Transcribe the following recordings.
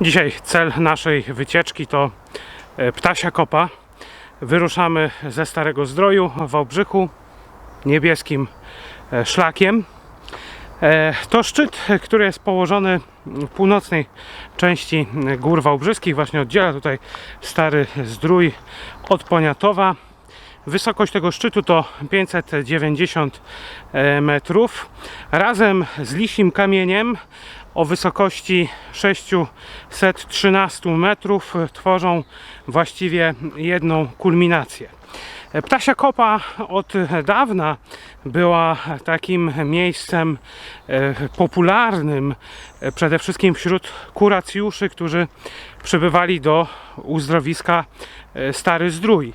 Dzisiaj cel naszej wycieczki to e, Ptasia Kopa. Wyruszamy ze Starego Zdroju w Wałbrzychu niebieskim e, szlakiem. E, To szczyt, który jest położony w północnej części Gór Wałbrzyskich. Właśnie oddziela tutaj Stary Zdrój od Poniatowa. Wysokość tego szczytu to 590 e, metrów. Razem z Lisim Kamieniem o wysokości 613 metrów e, tworzą właściwie jedną kulminację. E, Ptasia Kopa od dawna była takim miejscem e, popularnym przede wszystkim wśród kuracjuszy, którzy przybywali do uzdrowiska Stary Zdrój.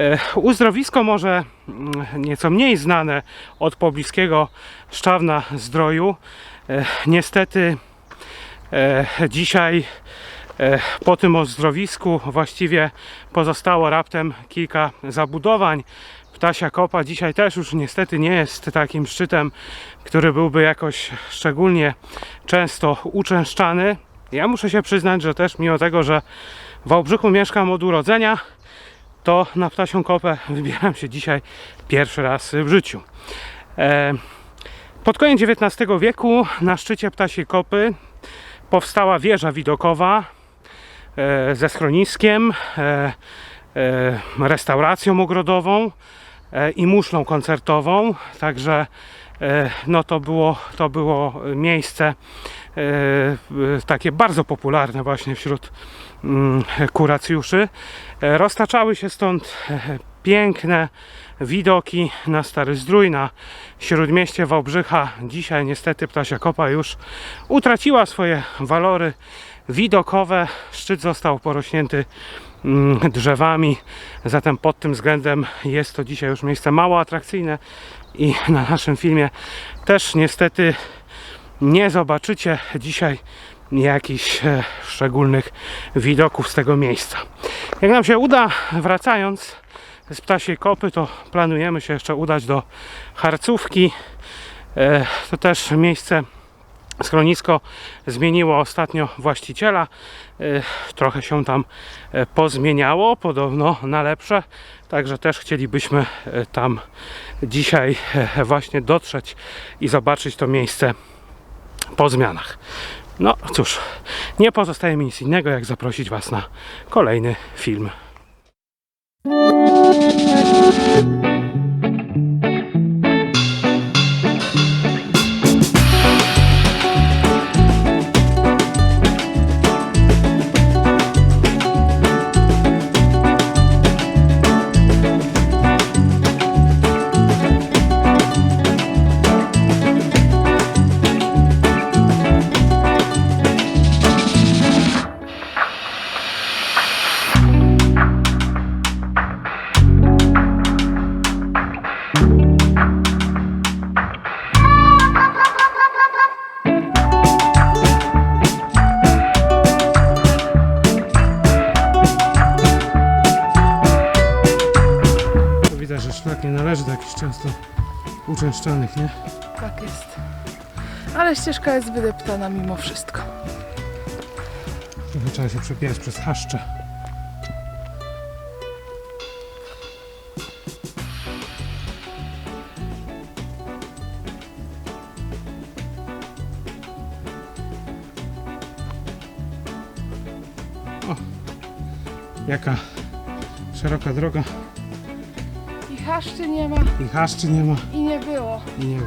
E, Uzdrowisko może mm, nieco mniej znane od pobliskiego Szczawna Zdroju. E, Niestety e, dzisiaj po tym uzdrowisku właściwie pozostało raptem kilka zabudowań. Ptasia Kopa dzisiaj też już niestety nie jest takim szczytem, który byłby jakoś szczególnie często uczęszczany. Ja muszę się przyznać, że też mimo tego, że w Wałbrzychu mieszkam od urodzenia, to na Ptasią Kopę wybieram się dzisiaj pierwszy raz w życiu. E, Pod koniec XIX wieku na szczycie Ptasiej Kopy powstała wieża widokowa e, ze schroniskiem, e, restauracją ogrodową i muszlą koncertową. Także no to było, to było miejsce takie bardzo popularne właśnie wśród mm, kuracjuszy. Roztaczały się stąd e, piękne widoki na Stary Zdrój, na Śródmieście Wałbrzycha. Dzisiaj niestety Ptasia Kopa już utraciła swoje walory widokowe. Szczyt został porośnięty mm, drzewami, zatem pod tym względem jest to dzisiaj już miejsce mało atrakcyjne i na naszym filmie też niestety nie zobaczycie dzisiaj jakichś e, szczególnych widoków z tego miejsca. Jak nam się uda, wracając z Ptasiej Kopy, to planujemy się jeszcze udać do Harcówki. E, To też miejsce, schronisko zmieniło ostatnio właściciela. E, Trochę się tam pozmieniało, podobno na lepsze. Także też chcielibyśmy tam dzisiaj właśnie dotrzeć i zobaczyć to miejsce po zmianach. No cóż, nie pozostaje mi nic innego, jak zaprosić Was na kolejny film. Należy do jakichś często uczęszczanych, nie? Tak jest. Ale ścieżka jest wydeptana mimo wszystko. Trochę trzeba się przepierać przez chaszcze. O, jaka szeroka droga haszczy nie ma i chaszczy nie ma i nie było. i nie wiem.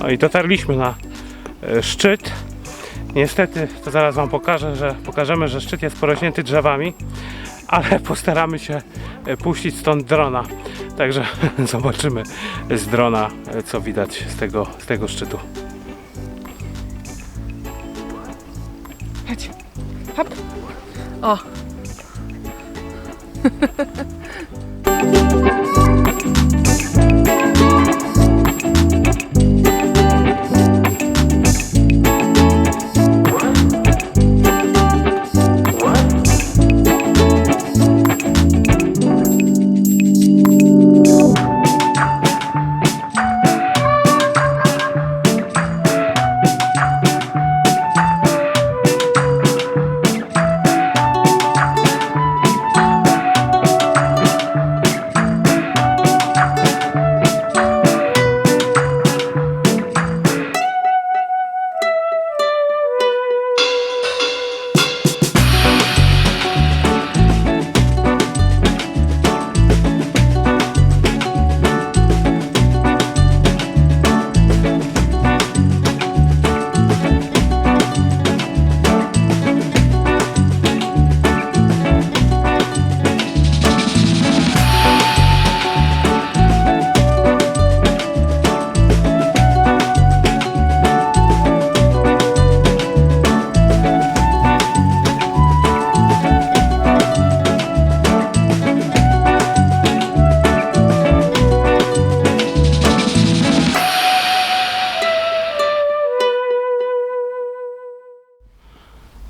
No i dotarliśmy na e, szczyt. Niestety, to zaraz Wam pokażę, że pokażemy, że szczyt jest porośnięty drzewami, ale postaramy się e, puścić stąd drona. Także zobaczymy z drona, e, co widać z tego, z tego szczytu. O.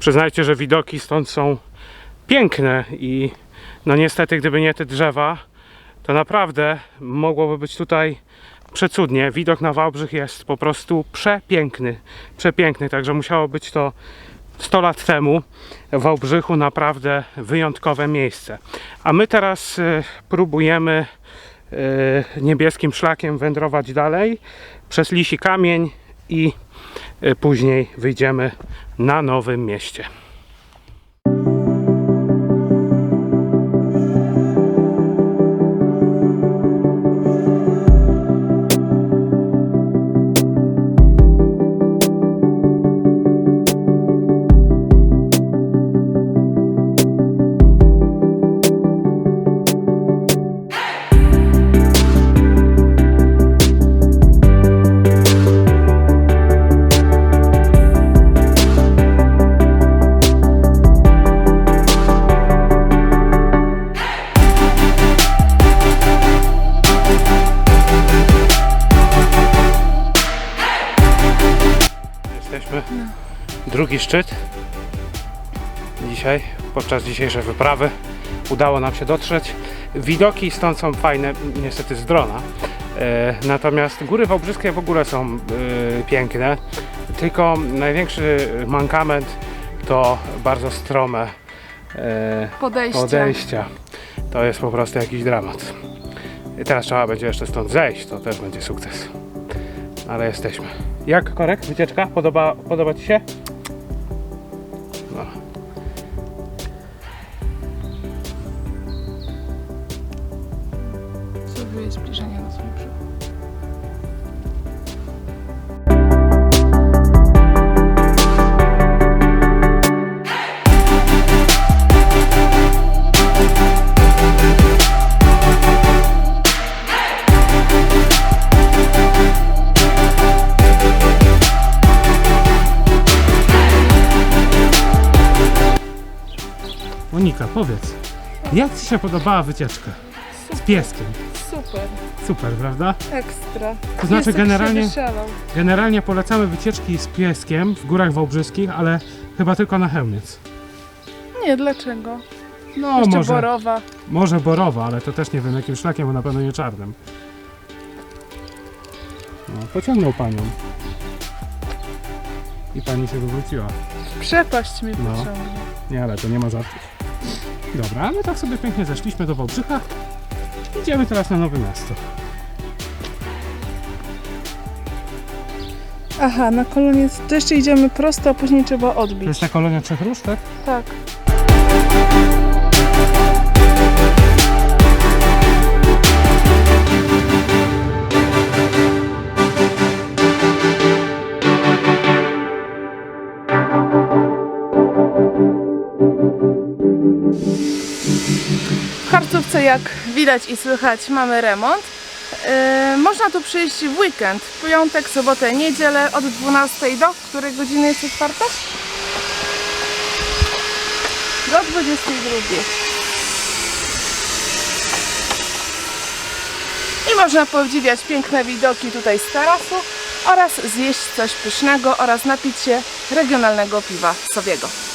Przyznajcie, że widoki stąd są piękne i no niestety gdyby nie te drzewa, to naprawdę mogłoby być tutaj przecudnie. Widok na Wałbrzych jest po prostu przepiękny, przepiękny, także musiało być to 100 lat temu w Wałbrzychu naprawdę wyjątkowe miejsce. A my teraz y, próbujemy y, niebieskim szlakiem wędrować dalej przez Lisi Kamień i później wyjdziemy na Nowym Mieście. Drugi szczyt. Dzisiaj, podczas dzisiejszej wyprawy, udało nam się dotrzeć. Widoki stąd są fajne, niestety z drona. E, natomiast góry wałbrzyskie w ogóle są e, piękne. Tylko największy mankament to bardzo strome e, Podejście. podejścia. To jest po prostu jakiś dramat. I teraz trzeba będzie jeszcze stąd zejść, to też będzie sukces. Ale jesteśmy. Jak korek? Wycieczka? Podoba, podoba Ci się? Na swój brzuch. Monika, powiedz, jak Ci się podobała wycieczka z pieskiem? Super, Super, prawda? ekstra. To znaczy generalnie-. Generalnie polecamy wycieczki z pieskiem w górach wałbrzyskich, ale chyba tylko na Chełmiec. Nie, dlaczego? No Jeszcze może, Borowa. może Borowa, ale to też nie wiem jakim szlakiem, bo na pewno nie czarnym. No, pociągnął Panią. I Pani się wywróciła. Przepaść mi No. Nie, ale to nie ma żartów. Dobra, ale tak sobie pięknie zeszliśmy do Wałbrzycha. Idziemy teraz na Nowe Miasto. Aha, na koniec to jeszcze idziemy prosto, a później trzeba To odbić. jest ta kolonia Trzech Róż, tak? Tak. Jak widać i słychać, mamy remont. Yy, można tu przyjść w weekend, w piątek, sobotę, niedzielę od 12 do której godziny jest otwarta? Do 22. I można podziwiać piękne widoki tutaj z tarasu oraz zjeść coś pysznego oraz napić się regionalnego piwa sowiego.